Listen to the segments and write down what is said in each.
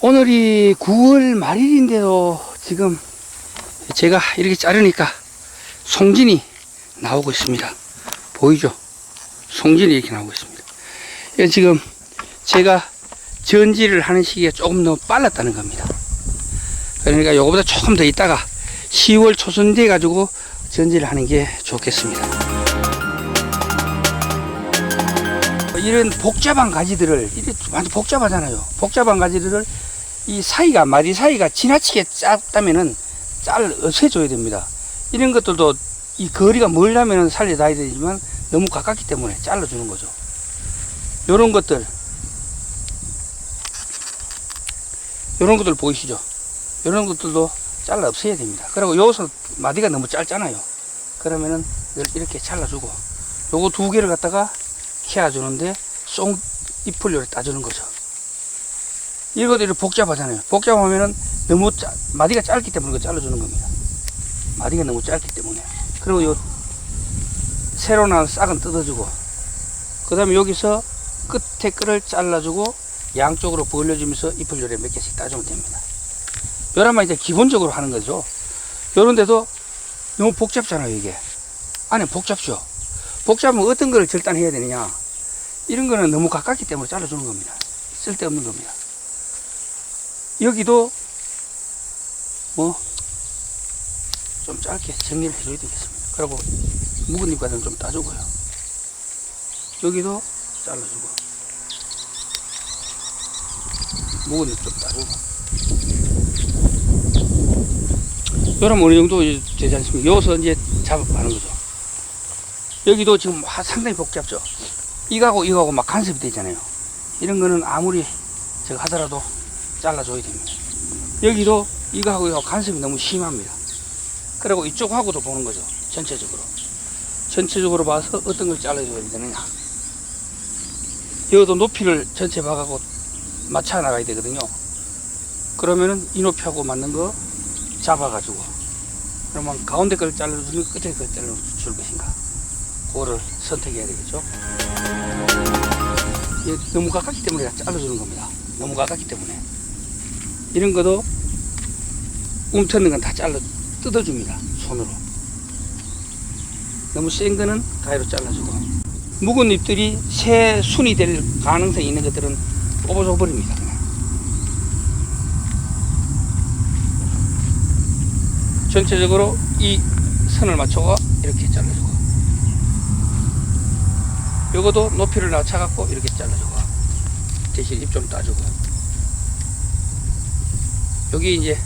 오늘이 9월 말일인데도 지금 제가 이렇게 자르니까 송진이 나오고 있습니다. 보이죠? 송진이 이렇게 나오고 있습니다. 이건 지금 제가 전지를 하는 시기가 조금 너무 빨랐다는 겁니다. 그러니까 요거보다 조금 더 있다가 10월 초순 돼 가지고 전지를 하는 게 좋겠습니다. 이런 복잡한 가지들을 이게 완전 복잡하잖아요. 복잡한 가지들을 이 사이가 마디 사이가 지나치게 짧다면은 잘 없애줘야 됩니다. 이런 것들도 이 거리가 멀다면은 살려놔야 되지만 너무 가깝기 때문에 잘라주는 거죠. 요런 것들 요런 것들 보이시죠? 요런 것들도 잘라 없애야 됩니다. 그리고 여기서 마디가 너무 짧잖아요. 그러면은 이렇게 잘라주고 요거 두 개를 갖다가 캐어주는데 송 잎을 요렇게 따주는 거죠. 이것들이 복잡하잖아요. 복잡하면은 너무 짜, 마디가 짧기 때문에 이거 잘라주는 겁니다. 마디가 너무 짧기 때문에. 그리고 요 새로 난 싹은 뜯어주고, 그 다음에 여기서 끝에 끌을 잘라주고, 양쪽으로 벌려주면서 잎을 요래 몇 개씩 따주면 됩니다. 요란만 이제 기본적으로 하는 거죠. 요런데도 너무 복잡잖아요, 이게. 안에 복잡죠. 복잡하면 어떤 거를 절단해야 되느냐. 이런 거는 너무 가깝기 때문에 잘라주는 겁니다. 쓸데없는 겁니다. 여기도 뭐 좀 짧게 정리를 해줘야 되겠습니다. 그리고 묵은 잎과는 좀 따주고요. 여기도 잘라주고 묵은 잎 좀 따주고 이러면 어느 정도 되지 않습니까? 여기서 이제 작업하는 거죠. 여기도 지금 하- 상당히 복잡죠. 이거하고 이거하고 막 간섭이 되잖아요. 이런 거는 아무리 제가 하더라도 잘라줘야 됩니다. 여기도 이거하고 이거 간섭이 너무 심합니다. 그리고 이쪽하고도 보는 거죠. 전체적으로. 전체적으로 봐서 어떤 걸 잘라줘야 되느냐. 여기도 높이를 전체 봐가고 맞춰 나가야 되거든요. 그러면은 이 높이하고 맞는 거 잡아가지고 그러면 가운데 걸 잘라주는 거 끝에 걸 잘라줄 것인가. 그거를 선택해야 되겠죠. 너무 가깝기 때문에 잘라주는 겁니다. 너무 가깝기 때문에. 이런 것도 움트는 건 다 잘라 뜯어줍니다. 손으로. 너무 센 거는 가위로 잘라주고. 묵은 잎들이 새 순이 될 가능성이 있는 것들은 뽑아줘 버립니다. 전체적으로 이 선을 맞춰가 이렇게 잘라주고. 요것도 높이를 낮춰갖고 이렇게 잘라주고. 대신 잎 좀 따주고. 여기 이제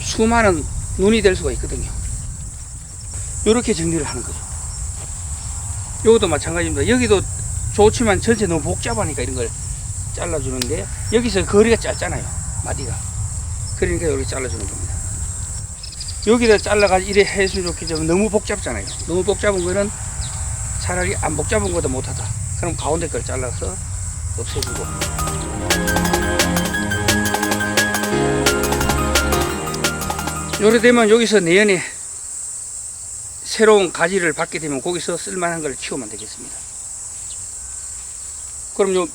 수많은 눈이 될 수가 있거든요. 이렇게 정리를 하는 거죠. 요것도 마찬가지입니다. 여기도 좋지만 전체 너무 복잡하니까 이런 걸 잘라주는데 여기서 거리가 짧잖아요. 마디가. 그러니까 여기 잘라주는 겁니다. 여기다 잘라가지고 이래 했으면 좋겠지만 너무 복잡잖아요. 너무 복잡한 거는 차라리 안 복잡한 거도 못하다. 그럼 가운데 걸 잘라서 없애주고. 요래 되면 여기서 내년에 새로운 가지를 받게 되면 거기서 쓸만한 걸 키우면 되겠습니다. 그럼 요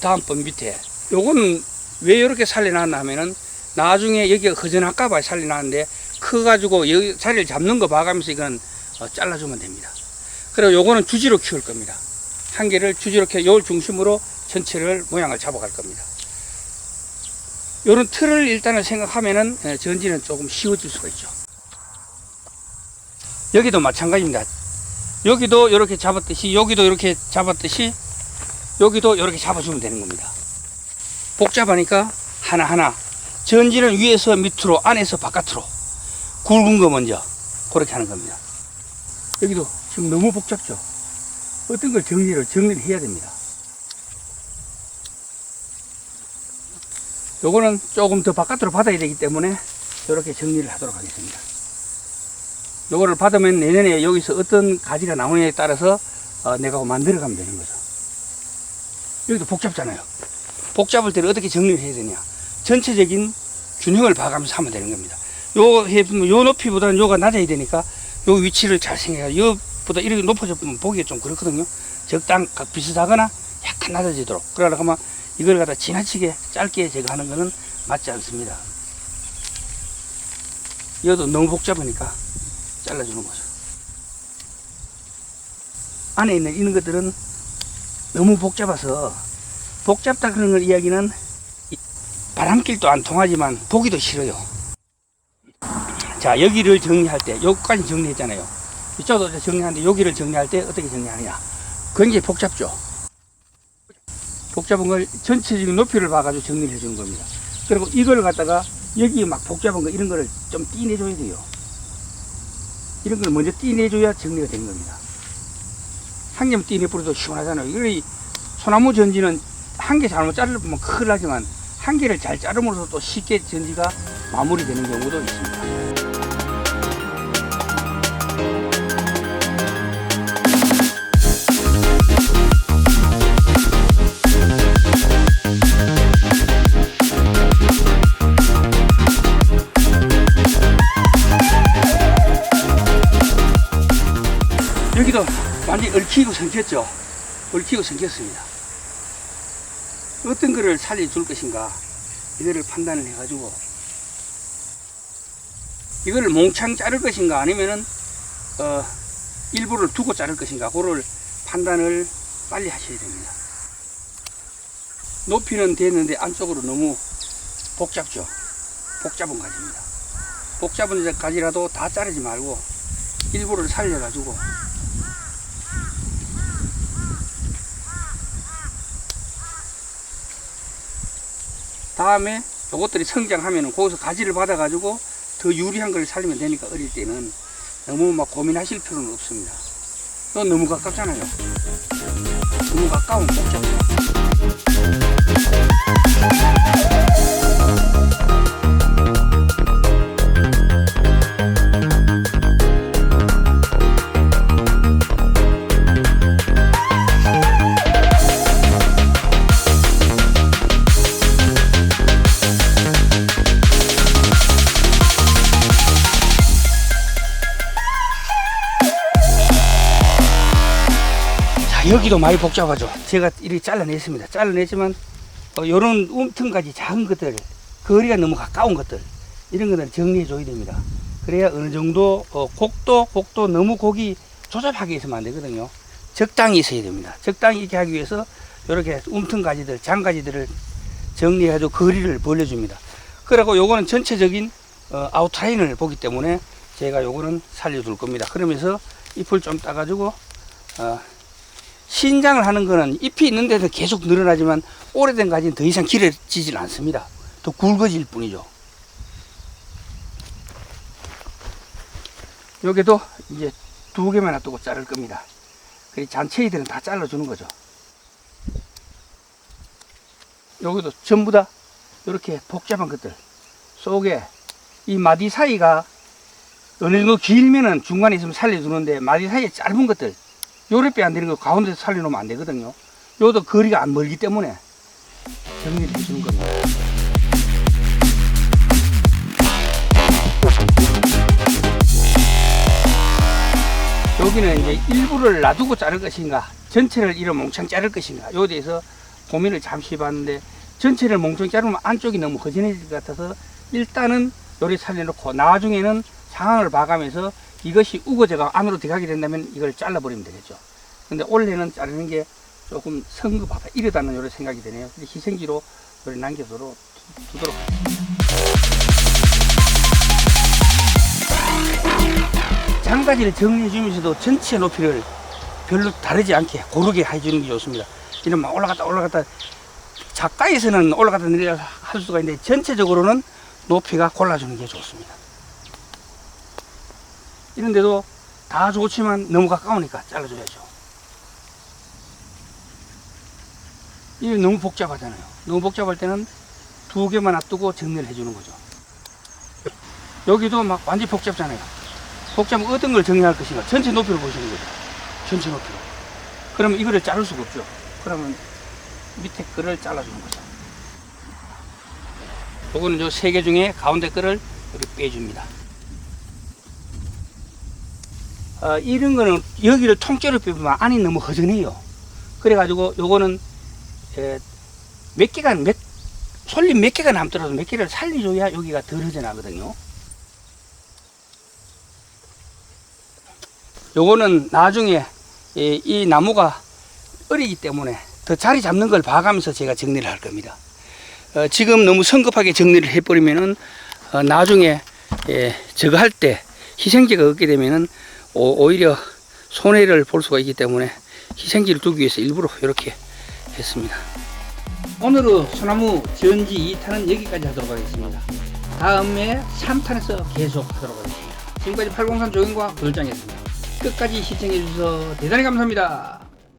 다음번 밑에 요거는 왜 이렇게 살려놨나 하면은 나중에 여기가 허전할까봐 살려놨는데 커가지고 여기 자리를 잡는 거 봐가면서 이건 어, 잘라주면 됩니다. 그리고 요거는 주지로 키울 겁니다. 한 개를 주지로 키워 요걸 중심으로 전체를 모양을 잡아갈 겁니다. 요런 틀을 일단은 생각하면은 예, 전지는 조금 쉬워질 수가 있죠. 여기도 마찬가지입니다. 여기도 이렇게 잡았듯이 여기도 이렇게 잡았듯이 여기도 이렇게 잡아주면 되는 겁니다. 복잡하니까 하나하나 전지는 위에서 밑으로 안에서 바깥으로 굵은 거 먼저 그렇게 하는 겁니다. 여기도 지금 너무 복잡죠. 어떤 걸 정리를 정리를 해야 됩니다. 요거는 조금 더 바깥으로 받아야 되기 때문에 이렇게 정리를 하도록 하겠습니다. 요거를 받으면 내년에 여기서 어떤 가지가 나오느냐에 따라서 어, 내가 만들어 가면 되는 거죠. 여기도 복잡잖아요. 복잡할 때는 어떻게 정리를 해야 되냐. 전체적인 균형을 봐가면서 하면 되는 겁니다. 요, 해보면 요 높이보다는 요가 낮아야 되니까 요 위치를 잘 생각해요. 요보다 이렇게 높아져 보면 보기가 좀 그렇거든요. 적당 각 비슷하거나 약간 낮아지도록. 그러려고 하면 이걸 갖다 지나치게 짧게 제거하는 것은 맞지 않습니다. 이것도 너무 복잡하니까 잘라주는 거죠. 안에 있는 이런 것들은 너무 복잡해서 복잡다 그런 걸 이야기는 이 바람길도 안 통하지만 보기도 싫어요. 자 여기를 정리할 때 여기까지 정리했잖아요. 이쪽도 정리하는데 여기를 정리할 때 어떻게 정리하느냐. 굉장히 복잡죠. 복잡한 걸 전체적인 높이를 봐가지고 정리를 해주는 겁니다. 그리고 이걸 갖다가 여기 막 복잡한 거 이런 거를 좀 띄내줘야 돼요. 이런 걸 먼저 띄내줘야 정리가 되는 겁니다. 한 개만 띄내버려도 시원하잖아요. 이 소나무 전지는 한 개 잘못 자르면 큰일 나지만 한 개를 잘 자름으로써 또 쉽게 전지가 마무리되는 경우도 있습니다. 완전히 얽히고 생겼죠. 얽히고 생겼습니다. 어떤 거를 살려줄 것인가 이거를 판단을 해가지고 이거를 몽창 자를 것인가 아니면은 어, 일부를 두고 자를 것인가 그걸 판단을 빨리 하셔야 됩니다. 높이는 됐는데 안쪽으로 너무 복잡죠. 복잡한 가지입니다. 복잡한 가지라도 다 자르지 말고 일부를 살려가지고 다음에 요것들이 성장하면은 거기서 가지를 받아가지고 더 유리한 걸 살리면 되니까 어릴 때는 너무 막 고민하실 필요는 없습니다. 또 너무 가깝잖아요. 너무 가까운 복잡해. 여기도 많이 복잡하죠. 제가 이렇게 잘라냈습니다. 잘라냈지만, 어, 요런 움틈까지 작은 것들, 거리가 너무 가까운 것들, 이런 것들 정리해 줘야 됩니다. 그래야 어느 정도, 어, 곡도, 곡도 너무 곡이 조잡하게 있으면 안 되거든요. 적당히 있어야 됩니다. 적당히 이렇게 하기 위해서, 이렇게 움틈가지들, 장가지들을 정리해가지고 거리를 벌려줍니다. 그리고 요거는 전체적인, 어, 아웃라인을 보기 때문에 제가 요거는 살려줄 겁니다. 그러면서 잎을 좀 따가지고, 어, 신장을 하는 거는 잎이 있는 데서 계속 늘어나지만 오래된 가지는 더 이상 길어지질 않습니다. 더 굵어질 뿐이죠. 여기도 이제 두 개만 놔두고 자를 겁니다. 그 잔챙이들은 다 잘라주는 거죠. 여기도 전부 다 이렇게 복잡한 것들 속에 이 마디 사이가 어느 정도 길면은 중간에 있으면 살려주는데 마디 사이에 짧은 것들 요래빼 안 되는 거 가운데서 살려놓으면 안 되거든요. 요도 거리가 안 멀기 때문에 정리를 해주는 겁니다. 여기는 이제 일부를 놔두고 자를 것인가, 전체를 이런 몽창 자를 것인가, 요에 대해서 고민을 잠시 해봤는데, 전체를 몽창 자르면 안쪽이 너무 허전해질 것 같아서, 일단은 요리 살려놓고, 나중에는 상황을 봐가면서 이것이 우거져가 안으로 들어가게 된다면 이걸 잘라버리면 되겠죠. 근데 원래는 자르는 게 조금 성급하다, 이러다는 요런 생각이 드네요. 근데 희생지로 남겨두도록 두도록 장가지를 정리해 주면서도 전체 높이를 별로 다르지 않게 고르게 해주는 게 좋습니다. 이런 막 올라갔다 올라갔다 작가에서는 올라갔다 내려갈 수가 있는데 전체적으로는 높이가 골라주는 게 좋습니다. 이런 데도 다 좋지만 너무 가까우니까 잘라줘야죠. 이게 너무 복잡하잖아요. 너무 복잡할 때는 두 개만 놔두고 정리를 해주는 거죠. 여기도 막 완전히 복잡잖아요. 복잡하면 어떤 걸 정리할 것인가. 전체 높이를 보시는 거죠. 전체 높이로. 그러면 이거를 자를 수가 없죠. 그러면 밑에 거를 잘라주는 거죠. 요거는 요 세 개 중에 가운데 거를 이렇게 빼줍니다. 어, 이런 거는 여기를 통째로 빼면 안이 너무 허전해요. 그래가지고 요거는 에, 몇 개가 몇 솔잎 몇 개가 남더라도 몇 개를 살려줘야 여기가 덜 허전하거든요. 요거는 나중에 이, 이 나무가 어리기 때문에 더 자리 잡는 걸 봐가면서 제가 정리를 할 겁니다. 어, 지금 너무 성급하게 정리를 해버리면은 어, 나중에 예, 저거 할 때 희생제가 없게 되면은 오, 오히려 손해를 볼 수가 있기 때문에 희생제를 두기 위해서 일부러 이렇게 했습니다. 오늘은 소나무 전지 2탄은 여기까지 하도록 하겠습니다. 다음에 3탄에서 계속 하도록 하겠습니다. 지금까지 803 조경과 부들장이었습니다. 끝까지 시청해 주셔서 대단히 감사합니다.